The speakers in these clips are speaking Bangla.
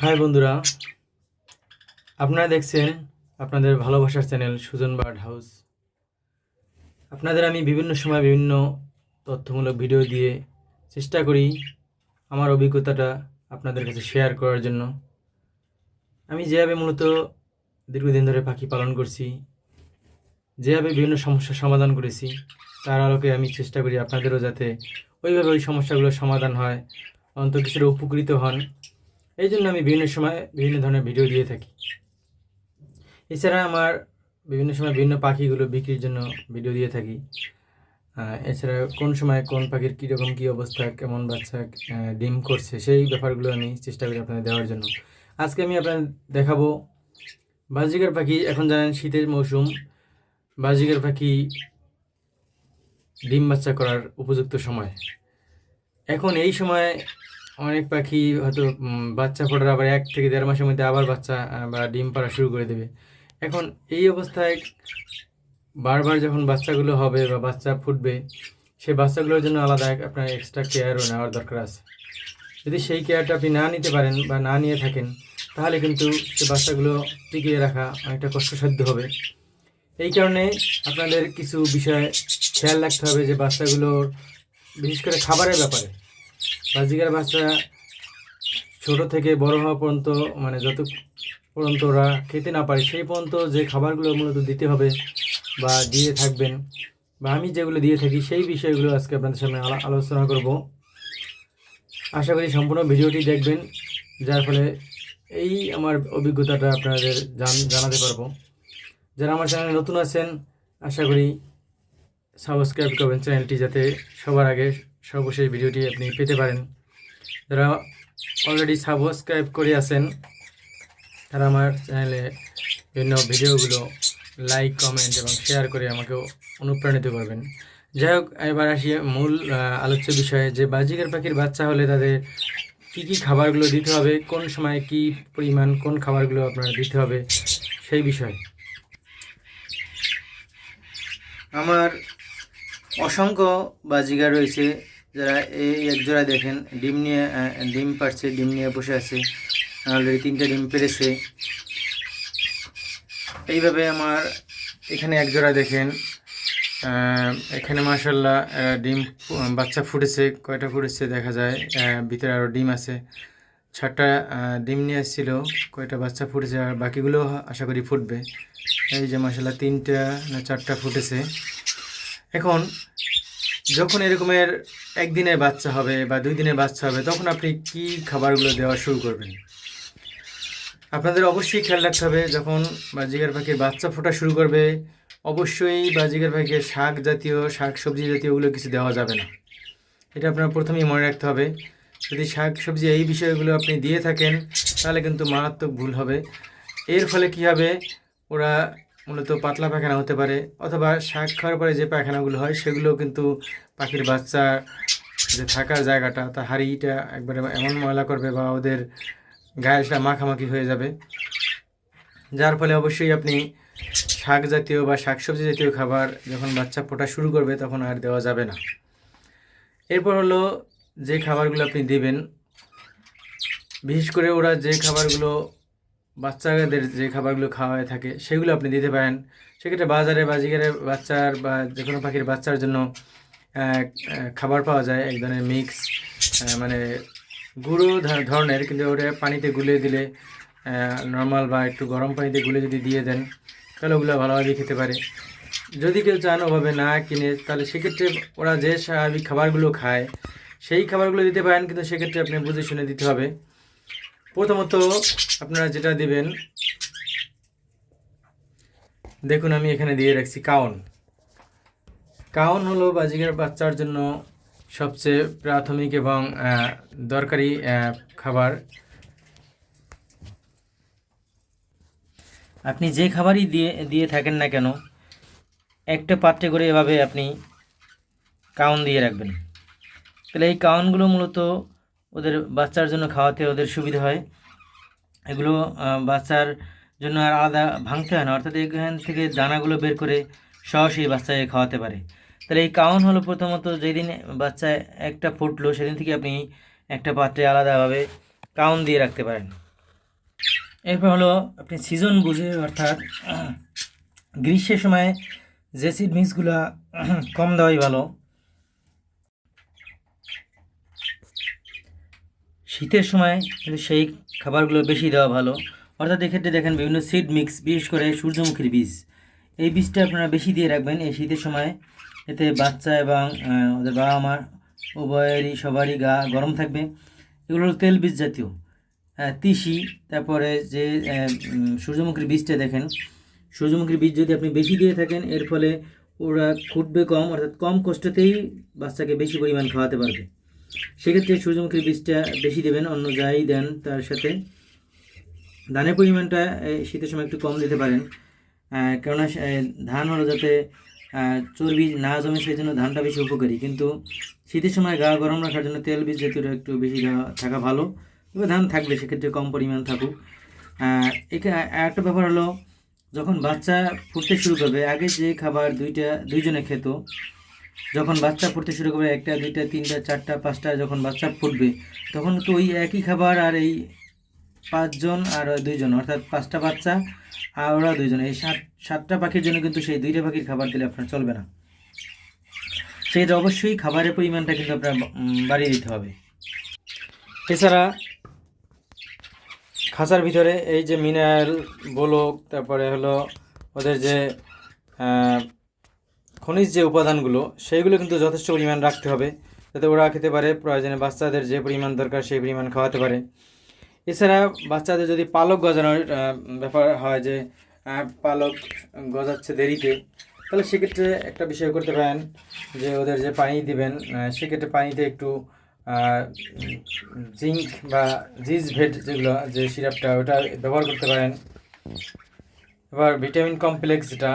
হাই বন্ধুরা, আপনারা দেখছেন আপনাদের ভালোবাসার চ্যানেল সুজন বার্ড হাউস। আপনাদের আমি বিভিন্ন সময় বিভিন্ন তথ্যমূলক ভিডিও দিয়ে চেষ্টা করি আমার অভিজ্ঞতাটা আপনাদের কাছে শেয়ার করার জন্য। আমি যেভাবে মূলত দীর্ঘদিন ধরে পাখি পালন করছি, যেভাবে বিভিন্ন সমস্যার সমাধান করেছি, তার আলোকে আমি চেষ্টা করি আপনাদেরও যাতে ওইভাবে ওই সমস্যাগুলোর সমাধান হয়, অন্তত কিছুটা উপকৃত হন। এই জন্য আমি বিভিন্ন সময় বিভিন্ন ধরনের ভিডিও দিয়ে থাকি। এছাড়া আমার বিভিন্ন সময় বিভিন্ন পাখিগুলো বিক্রির জন্য ভিডিও দিয়ে থাকি। এছাড়া কোন সময় কোন পাখির কীরকম কী অবস্থা, কেমন বাচ্চা ডিম করছে, সেই ব্যাপারগুলো আমি চেষ্টা করি আপনাদের দেওয়ার জন্য। আজকে আমি আপনাদের দেখাবো বাজিকার পাখি, এখন জানেন শীতের মৌসুম। বাজিকার পাখি ডিম বাচ্চা করার উপযুক্ত সময়। এখন এই সময় অনেক পাখি হয়তো বাচ্চা ফোটার আবার এক থেকে দেড় মাসের মধ্যে আবার বাচ্চা বা ডিম পাড়া শুরু করে দেবে। এখন এই অবস্থায় বারবার যখন বাচ্চাগুলো হবে বা বাচ্চা ফুটবে সেই বাচ্চাগুলোর জন্য আলাদা আপনার এক্সট্রা কেয়ারও নেওয়ার দরকার আছে। যদি সেই কেয়ারটা আপনি না নিতে পারেন বা না নিয়ে থাকেন, তাহলে কিন্তু সে বাচ্চাগুলো টিকিয়ে রাখা অনেকটা কষ্টসাধ্য হবে। এই কারণে আপনাদের কিছু বিষয় খেয়াল রাখতে হবে যে বাচ্চাগুলোর, বিশেষ করে খাবারের ব্যাপারে। বাজিকার বাচ্চা ছোট থেকে বড় হওয়া পর্যন্ত মানে যত পর্যন্ত ওরা খেতে না পারে, সেই পর্যন্ত যে খাবারগুলো মূলত দিতে হবে বা দিয়ে থাকবেন, বা আমি যেগুলো দিয়ে থাকি, সেই বিষয়গুলো আজকে আপনাদের সামনে আলো- আলোচনা করব। আশা করি সম্পূর্ণ ভিডিওটি দেখবেন, যার ফলে এই আমার অভিজ্ঞতাটা আপনাদের জান- জানাতে পারব। যারা আমার চ্যানেলে নতুন আছেন, আশা করি সাবস্ক্রাইব করবেন চ্যানেলটি, যাতে সবার আগে সর্বশেষ ভিডিওটি আপনি পেতে পারেন। যারা অলরেডি সাবস্ক্রাইব করে আছেন, তারা আমার চ্যানেলে বিভিন্ন ভিডিওগুলো লাইক কমেন্ট এবং শেয়ার করে আমাকে অনুপ্রাণিত করবেন। যাই হোক, এবার আসি মূল আলোচ্য বিষয়ে। যে বাজিকার পাখির বাচ্চা হলে তাদের কী কী খাবারগুলো দিতে হবে, কোন সময় কী পরিমাণ কোন খাবারগুলো আপনার দিতে হবে, সেই বিষয়ে। আমার অসংখ্য বাজিগার রয়েছে। যারা এই এক জোড়া দেখেন ডিম নিয়ে ডিম পারছে ডিম নিয়ে বসে আছে অলরেডি তিনটে ডিম পেরেছে এইভাবে আমার এখানে একজোড়া দেখেন এখানে মাসাল্লাহ ডিম বাচ্চা ফুটেছে কয়টা ফুটেছে দেখা যায় ভিতরে আরও ডিম আছে। আহ, ডিম নিয়ে এসেছিল কয়টা বাচ্চা ফুটেছে আর বাকিগুলো আশা করি ফুটবে। এই যে মার্শাল্লাহ তিনটা না চারটা ফুটেছে। এখন যখন এরকমের একদিনের বাচ্চা হবে বা দুই দিনের বাচ্চা হবে, তখন আপনি কি খাবারগুলো দেওয়া শুরু করবেন? আপনাদের অবশ্যই খেয়াল রাখতে হবে, যখন বা বাজিকার পাখির বাচ্চা ফোটা শুরু করবে, অবশ্যই বা বাজিকার পাখিকে শাক জাতীয়, শাক সবজি জাতীয় ওগুলো কিছু দেওয়া যাবে না। এটা আপনার প্রথমেই মনে রাখতে হবে। যদি শাক সবজি এই বিষয়গুলো আপনি দিয়ে থাকেন, তাহলে কিন্তু মারাত্মক ভুল হবে। এর ফলে কি হবে? ওরা মূলত পাতলা পায়খানা হতে পারে, অথবা শাক খাওয়ার পরে যে পায়খানাগুলো হয় সেগুলো কিন্তু পাখির বাচ্চা যে থাকার জায়গাটা, তা হাড়িটা একবারে এমন ময়লা করবে বা ওদের গায়ে সেটা মাখামাখি হয়ে যাবে। যার ফলে অবশ্যই আপনি শাক জাতীয় বা শাকসবজি জাতীয় খাবার যখন বাচ্চা ফোটা শুরু করবে, তখন আর দেওয়া যাবে না। এরপর হলো যে খাবারগুলো আপনি দেবেন, বিশেষ করে ওরা যে খাবারগুলো বাচ্চাদের যে খাবারগুলো খাওয়ায় থাকে, সেগুলো আপনি দিতে পারেন। সেক্ষেত্রে বাজারে বাজিকারে বাচ্চার বা যে কোনো পাখির বাচ্চার জন্য খাবার পাওয়া যায়, এক ধরনের মিক্স মানে গুঁড়ো ধরনের, কিন্তু ওটা পানিতে গুলে দিলে নর্মাল বা একটু গরম পানিতে গুলে যদি দিয়ে দেন, তাহলে ওগুলো ভালোভাবে খেতে পারে। যদি কেউ চান ওভাবে না কিনে, তাহলে সেক্ষেত্রে ওরা যে স্বাভাবিক খাবারগুলো খায়, সেই খাবারগুলো দিতে পারেন, কিন্তু সেক্ষেত্রে আপনি বুঝে শুনে দিতে হবে। প্রথমত আপনারা যেটা দিবেন, দেখুন আমি এখানে দিয়ে রাখছি কাউন। কাউন হলো বাজিকার বাচ্চার জন্য সবচেয়ে প্রাথমিক এবং দরকারি খাবার। আপনি যে খাবারই দিয়ে দিয়ে থাকেন না কেন, একটা পাত্রে করে এভাবে আপনি কাউন দিয়ে রাখবেন। তাহলে এই কাউনগুলো মূলত ওদের বাচ্চার জন্য খাওয়াতে ওদের সুবিধা হয়। এগুলো বাচ্চার জন্য আর আলাদা ভাঙতে হয় না। অর্থাৎ এখান থেকে দানাগুলো বের করে সরাসরি বাচ্চাকে খাওয়াতে পারে। তাহলে এই কাউন হলো প্রথমত যেদিন বাচ্চা একটা ফুটলো, সেদিন থেকে আপনি একটা পাত্রে আলাদাভাবে কাউন দিয়ে রাখতে পারেন। এরপর হলো আপনি সিজন বুঝে, অর্থাৎ গ্রীষ্মের সময় যে সিড মিক্সগুলো কম দেওয়াই ভালো। শীতের সময় কিন্তু সেই খাবারগুলো বেশি দেওয়া ভালো। অর্থাৎ এক্ষেত্রে দেখেন বিভিন্ন সিড মিক্স বিশেষ করে সূর্যমুখীর বীজ। এই বীজটা আপনারা বেশি দিয়ে রাখবেন এই শীতের সময়। এতে বাচ্চা এবং ওদের বাবা মা উভয়েরই, সবারই গা গরম থাকবে। এগুলো তেল বীজ জাতীয়। তিসি, তারপরে যে সূর্যমুখীর বীজটা দেখেন। সূর্যমুখীর বীজ যদি আপনি বেশি দিয়ে থাকেন, এর ফলে ওরা ফুটবে কম, অর্থাৎ কম কষ্টতেই বাচ্চাকে বেশি পরিমাণ খাওয়াতে পারবে। সেক্ষেত্রে সূর্যমুখীর বীজটা বেশি দেবেন, অন্য যাই দেন তার সাথে। ধানের পরিমাণটা শীতের সময় একটু কম দিতে পারেন। কেননা ধান হলো যাতে চর্বি না জমে সেই জন্য ধানটা বেশি উপকারী। কিন্তু শীতের সময় গা গরম রাখার জন্য তেল বীজ জাতীয়টা একটু বেশি থাকা ভালো। তবে ধান থাকবে, সেক্ষেত্রে কম পরিমাণ থাকুক। একটা ব্যাপার হলো, যখন বাচ্চা ফুটতে শুরু করবে, আগে যে খাবার দুইটা, দুইজনে খেত যখন বাচ্চা ফুটতে শুরু করবে, একটা, দুইটা, তিনটা, চারটা, পাঁচটা যখন বাচ্চা ফুটবে, তখন তো ওই একই খাবার আর এই পাঁচজন আর দুইজন, অর্থাৎ পাঁচটা বাচ্চা আর ওরা দুইজন। এই সাত, সাতটা পাখির জন্য কিন্তু সেই দুইটা পাখির খাবার দিলে আপনার চলবে না। সেক্ষেত্রে অবশ্যই খাবারের পরিমাণটা কিন্তু আপনার বাড়িয়ে দিতে হবে। এছাড়া খাঁচার ভিতরে এই যে মিনারেল বলক, তারপরে হলো ওদের যে খনিজ যে উপাদানগুলো, সেইগুলো কিন্তু যথেষ্ট পরিমাণ রাখতে হবে, যাতে ওরা খেতে পারে। প্রয়োজনে বাচ্চাদের যে পরিমাণ দরকার, সেই পরিমাণ খাওয়াতে পারে। এছাড়া বাচ্চাদের যদি পালক গজানোর ব্যাপার হয় যে পালক গজাচ্ছে দেরিতে, তাহলে সেক্ষেত্রে একটা বিষয় করতে পারেন যে, ওদের যে পানি দিবেন সেক্ষেত্রে পানিতে একটু জিঙ্ক বা জিজ ভেট যেগুলো, যে সিরাপটা, ওটা ব্যবহার করতে পারেন। এবার ভিটামিন কমপ্লেক্স যেটা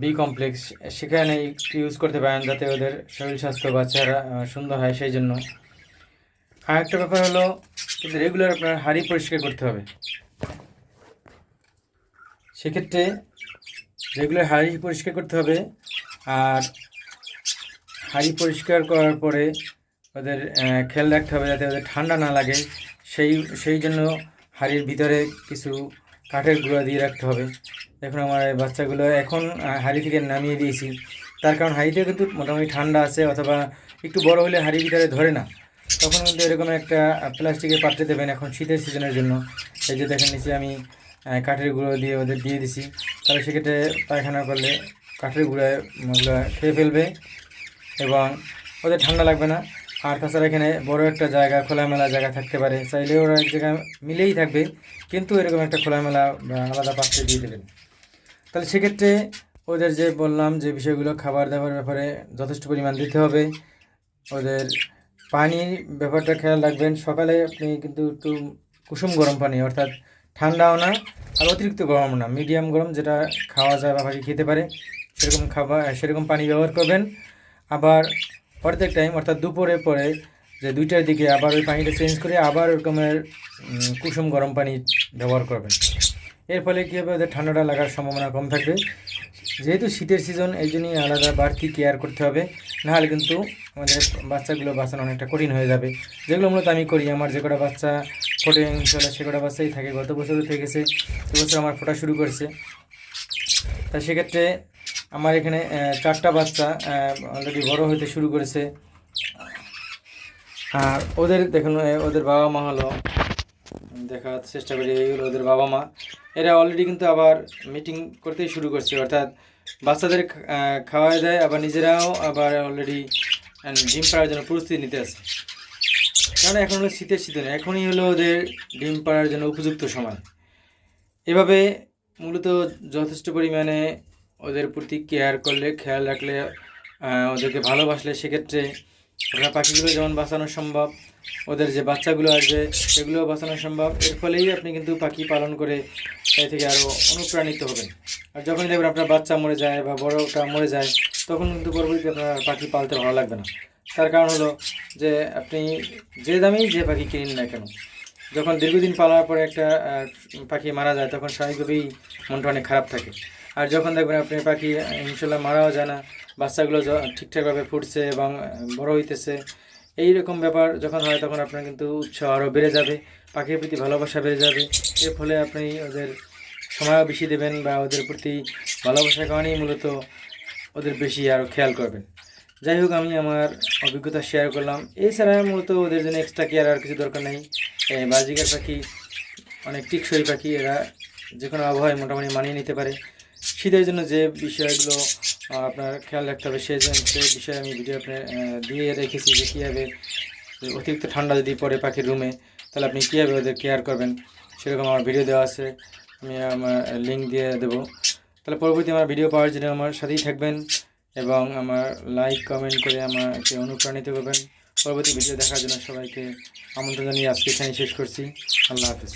বি কমপ্লেক্স, সেখানে একটু ইউজ করতে পারেন যাতে ওদের শরীর স্বাস্থ্য বাচ্চারা সুন্দর হয় সেই জন্য। আর একটা ব্যাপার হলো রেগুলার আপনার হাঁড়ি পরিষ্কার করতে হবে। সেক্ষেত্রে রেগুলার হাঁড়ি পরিষ্কার করতে হবে, আর হাঁড়ি পরিষ্কার করার পরে ওদের খেয়াল রাখতে হবে যাতে ওদের ঠান্ডা না লাগে। সেই সেই জন্য হাঁড়ির ভিতরে কিছু কাঠের গুঁড়া দিয়ে রাখতে হবে। দেখুন আমার বাচ্চাগুলো এখন হাঁড়ি থেকে নামিয়ে দিয়েছি। তার কারণ হাঁড়িতে কিন্তু মোটামুটি ঠান্ডা আছে অথবা একটু বড় হলে হাঁড়ির ভিতরে ধরে না। তখন কিন্তু এরকম একটা প্লাস্টিকের পাত্রে দেবেন এখন শীতের সিজনের জন্য। এই যে দেখেন নিচে আমি কাঠের গুঁড়ো দিয়ে ওদের দিয়ে দিছি। তাহলে সেক্ষেত্রে পায়খানা করলে কাঠের গুঁড়ায় খেয়ে ফেলবে এবং ওদের ঠান্ডা লাগবে না। আর তাছাড়া এখানে বড় একটা জায়গা, খোলামেলা জায়গা থাকতে পারে। চাইলে ওরা এক জায়গায় মিলেই থাকবে, কিন্তু এরকম একটা খোলামেলা আলাদা পাত্রে দিয়ে দেবেন। তাহলে সেক্ষেত্রে ওদের যে বললাম যে বিষয়গুলো খাবার দাবার ব্যাপারে যথেষ্ট পরিমাণ দিতে হবে। ওদের পানির ব্যাপারটা খেয়াল রাখবেন। সকালে আপনি কিন্তু একটু কুসুম গরম পানি, অর্থাৎ ঠান্ডাও না, আর অতিরিক্ত গরম না। মিডিয়াম গরম যেটা খাওয়া যায় বা পাখি খেতে পারে, সেরকম খাবার, সেরকম পানি ব্যবহার করবেন। আবার প্রত্যেক টাইম অর্থাৎ দুপুরে পরে যে দুইটার দিকে আবার ওই পানিটা চেঞ্জ করে আবার ওরকমের কুসুম গরম পানি ব্যবহার করবেন। এর ফলে কী হবে? ওদের ঠান্ডাটা লাগার সম্ভাবনা কম থাকবে। যেহেতু শীতের সিজন এই জন্যই আলাদা বাড়তি কেয়ার করতে হবে। নাহলে কিন্তু আমাদের বাচ্চাগুলো বাঁচানো অনেকটা কঠিন হয়ে যাবে। যেগুলো মূলত আমি করি, আমার যে কটা বাচ্চা ফোটে ইনশাল্লাহ সে কটা বাচ্চাই থাকে। গত বছরও থেকেছে এবছর আমার ফোটা শুরু করছে। তা সেক্ষেত্রে আমার এখানে চারটা বাচ্চা অলরেডি বড় হতে শুরু করেছে। আর ওদের দেখুন ওদের বাবা মা হলো। দেখার চেষ্টা করি এই হলো ওদের বাবা মা। এরা অলরেডি কিন্তু আবার মিটিং করতেই শুরু করছে অর্থাৎ বাচ্চাদের আহ, খাওয়ায় দেয় আবার নিজেরাও আবার অলরেডি ডিম পাড়ার জন্য প্রস্তুতি নিতে আছে কারণ এখন হলো শীতের সিজন এখনই হলো ওদের ডিম পাড়ার জন্য উপযুক্ত সময়। এভাবে মূলত যথেষ্ট পরিমাণে ওদের প্রতি কেয়ার করলে, খেয়াল রাখলে ওদেরকে ভালোবাসলে, সেক্ষেত্রে আপনার পাখিগুলো যেমন বাঁচানো সম্ভব, ওদের যে বাচ্চাগুলো আসবে সেগুলোও বাঁচানো সম্ভব। এর ফলেই আপনি কিন্তু পাখি পালন করে এ থেকে আরও অনুপ্রাণিত হবেন। আর যখনই দেখবেন আপনার বাচ্চা মরে যায় বা বড়টা মরে যায়, তখন কিন্তু পরবর্তীতে আপনার পাখি পালতে ভালো লাগবে না। তার কারণ হলো যে আপনি যে দামেই যে পাখি কিনেন না কেন, যখন দীর্ঘদিন পালার পরে একটা পাখি মারা যায়, তখন স্বাভাবিকভাবেই মনটা অনেক খারাপ থাকে। আর যখন দেখবেন আপনি পাখি, ইনশাল্লাহ মারাও যায় না, বাচ্চাগুলো ঠিকঠাকভাবে ফুটছে এবং বড় হইতেছে। এই রকম ব্যাপার যখন হয় তখন আপনার কিন্তু উৎসাহ আরও বেড়ে যাবে, পাখির প্রতি ভালোবাসা বেড়ে যাবে। এর ফলে আপনি ওদের সময়ও বেশি দেবেন বা ওদের প্রতি ভালোবাসার কারণেই মূলত ওদের বেশি আরও খেয়াল করবেন। যাই হোক, আমি আমার অভিজ্ঞতা শেয়ার করলাম। এছাড়া মূলত ওদের জন্য এক্সট্রা কেয়ার আর কিছু দরকার নেই। বাজিকার পাখি, অনেক টিকসই পাখি, এরা যে কোনো আবহাওয়ায় মোটামুটি মানিয়ে নিতে পারে। শীতের জন্য যে বিষয়গুলো আপনার খেয়াল রাখতে হবে সেই বিষয়ে আমি ভিডিও আপনার দিয়ে রেখেছি যে কীভাবে অতিরিক্ত ঠান্ডা যদি পড়ে পাখির রুমে, তাহলে আপনি কীভাবে ওদের কেয়ার করবেন? সেরকম আমার ভিডিও দেওয়া আছে। আমি আমার লিঙ্ক দিয়ে দেবো। তাহলে পরবর্তী আমার ভিডিও পাওয়ার জন্য আমার সাথেই থাকবেন এবং আমার লাইক কমেন্ট করে আমাকে অনুপ্রাণিত করবেন। পরবর্তী ভিডিও দেখার জন্য সবাইকে আমন্ত্রণ জানিয়ে আজকে এখানে শেষ করছি। আল্লাহ হাফিজ।